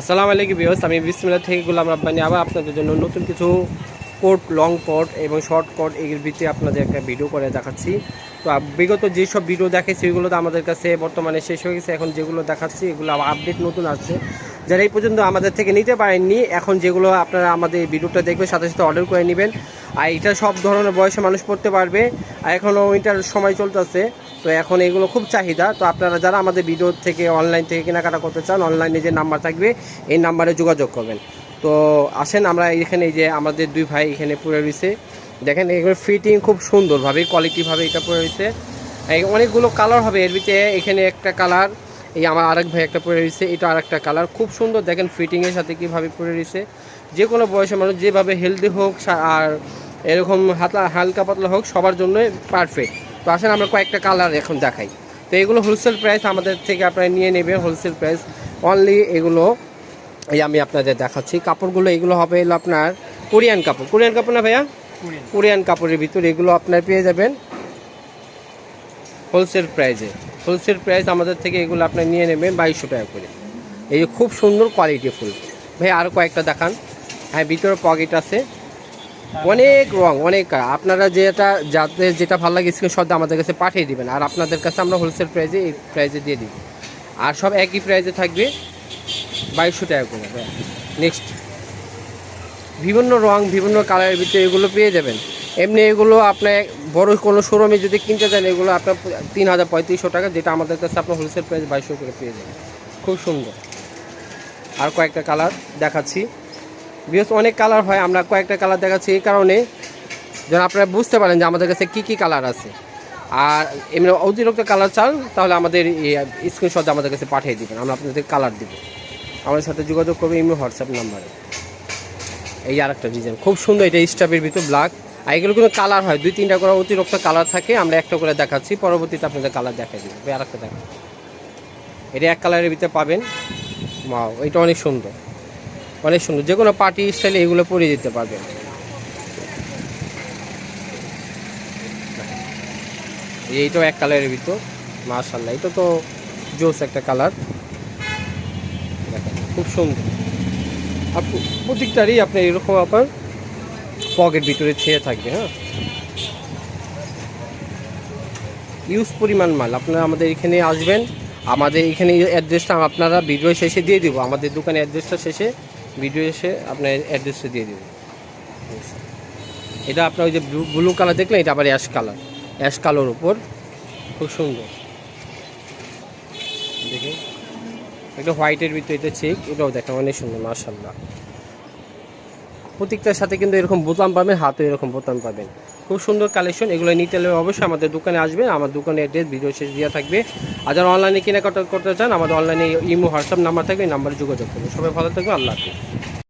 আসসালামু আলাইকুম বিয়স আমি বিসমিল্লা থেকে গুলাম রাব্বানি। আবার আপনাদের জন্য নতুন কিছু কোট লং কোট এবং শর্ট কোট এগুলোর ভিত্তিতে আপনাদের একটা ভিডিও করে দেখাচ্ছি। তো বিগত যেসব ভিডিও দেখেছি ওইগুলো তো আমাদের কাছে বর্তমানে শেষ হয়ে গেছে। এখন যেগুলো দেখাচ্ছি, এগুলো আপডেট নতুন আসছে। যারা এই পর্যন্ত আমাদের থেকে নিতে পারেননি, এখন যেগুলো আপনারা আমাদের এই ভিডিওটা দেখবেন, সাথে সাথে অর্ডার করে নেবেন। আর এটা সব ধরনের বয়সে মানুষ পড়তে পারবে। আর এখনও উইন্টার সময় চলতেছে। তো এখন এগুলো খুব চাহিদা। তো আপনারা যারা আমাদের ভিডিও থেকে অনলাইন থেকে কেনাকাটা করতে চান অনলাইনে যে নাম্বার থাকবে, এই নাম্বারে যোগাযোগ করবেন। তো আসেন, আমরা এখানে যে আমাদের দুই ভাই এখানে পড়ে রয়েছে। দেখেন এগুলো ফিটিং খুব সুন্দরভাবে কোয়ালিটিভাবে এটা পড়ে রয়েছে। অনেকগুলো কালার হবে, এর ভিতরে এখানে একটা কালার এই আমার আরেক ভাই একটা পরে রয়েছে, এটা আর একটা কালার খুব সুন্দর, দেখেন ফিটিংয়ের সাথে কীভাবে পরে রয়েছে। যে কোনো বয়সের মানুষ যেভাবে হেলদি হোক আর এরকম হাতলা হালকা পাতলা হোক, সবার জন্য পারফেক্ট তো আসেন আমরা কয়েকটা কালার এখন দেখাই। তো এগুলো হোলসেল প্রাইস আমাদের থেকে আপনারা নিয়ে নেবেন হোলসেল প্রাইস অনলি এগুলো এই আমি আপনাদের দেখাচ্ছি। কাপড়গুলো এগুলো হবে হলো আপনার কোরিয়ান কাপড়। কোরিয়ান কাপড় না ভাইয়া? কোরিয়ান। কাপড়ের ভিতরে এগুলো আপনার পেয়ে যাবেন হোলসেল প্রাইসে হোলসেল প্রাইস আমাদের থেকে এগুলো আপনার নিয়ে নেবেন বাইশশো টাকা করে। এই যে খুব সুন্দর কোয়ালিটি ফুল। ভাই আরও কয়েকটা দেখান। হ্যাঁ ভিতরে পকেট আছে। অনেক রং অনেক আপনারা যেটা যাতে যেটা ভালো লাগে স্ক্রিনশট আমাদের কাছে পাঠিয়ে দিবেন, আর আপনাদের কাছে আমরা হোলসেল প্রাইজে এই প্রাইজে দিয়ে দিব আর সব একই প্রাইজে থাকবে বাইশশো টাকা করে নেক্সট বিভিন্ন রং বিভিন্ন কালারের ভিতরে এগুলো পেয়ে যাবেন। এমনি এগুলো আপনার বড় কোনো শোরুমে যদি কিনতে চান, এগুলো আপনার তিন হাজার পঁয়ত্রিশশো টাকা, যেটা আমাদের কাছে আপনার হোলসেল প্রাইস বাইশশো করে পেয়ে যাবেন। খুব সুন্দর। আর কয়েকটা কালার দেখাচ্ছি। বিকজ অনেক কালার হয়, আমরা কয়েকটা কালার দেখাচ্ছি এই কারণে। যেন আপনারা বুঝতে পারেন যে আমাদের কাছে কী কী কালার আছে। আর এমনি অতিরিক্ত কালার চান, তাহলে আমাদের স্ক্রিনশট আমাদের কাছে পাঠিয়ে দেবেন, আমরা আপনাদের কালার দিব। আমাদের সাথে যোগাযোগ করবে এমনি হোয়াটসঅ্যাপ নাম্বারে। এই আর একটা ডিজাইন খুব সুন্দর, এটা স্টাফের ভিতর ব্ল্যাক আর এগুলো কোনো কালার হয়, দুই, তিনটা করে অতিরিক্ত কালার থাকে, আমরা একটা করে দেখাচ্ছি, পরবর্তীতে আপনাদের কালার দেখাই দিব। আর একটা দেখা এটা এক কালারের ভিতরে পাবেন। মাও এটা অনেক সুন্দর। অনেক সুন্দর। যে কোনো পার্টি স্টাইলে এগুলো পরিয়ে দিতে পারবেন। এই এইটাও এক কালারের ভিতর মার্শাল্লাহ এটা তো জোস একটা কালার। খুব সুন্দর। আর প্র- প্রত্যেকটারই আপনার এরকম আপনার পকেট ভিতরে ছেয়ে থাকবে হ্যাঁ? ইউজ পরিমাণ মাল, আপনারা আমাদের এখানে আসবেন। আমাদের এখানে অ্যাড্রেসটা আপনারা ভিডিও শেষে দিয়ে দিব। আমাদের দোকানের অ্যাড্রেসটা শেষে ভিডিও এসে আপনার অ্যাড্রেসটা দিয়ে দেবেন। এটা আপনার ওই যে ব্লু কালার দেখলেন এটা আবার অ্যাশ কালার অ্যাশ কালোর উপর খুব সুন্দর। দেখে একটা হোয়াইটের ভিতরে এটা চেক এটাও দেখা অনেক সুন্দর মার্শাল্লাহ প্রত্যেকটার সাথে কিন্তু এরকম বোতাম পাবেন, হাতে এরকম বোতাম পাবেন। খুব সুন্দর কালেকশন এগুলো নিতে হলে অবশ্যই আমাদের দোকানে আসবেন। আমার দোকানে অ্যাড্রেস ভিডিও শেষ দেওয়া থাকবে। আর যারা অনলাইনে কেনাকাটা করতে চান, আমাদের অনলাইনে ইমো হোয়াটসঅ্যাপ নাম্বার থাকবে, এই নাম্বারে যোগাযোগ করবেন সবাই ভালো থাকবে আল্লাহ হাফিজ।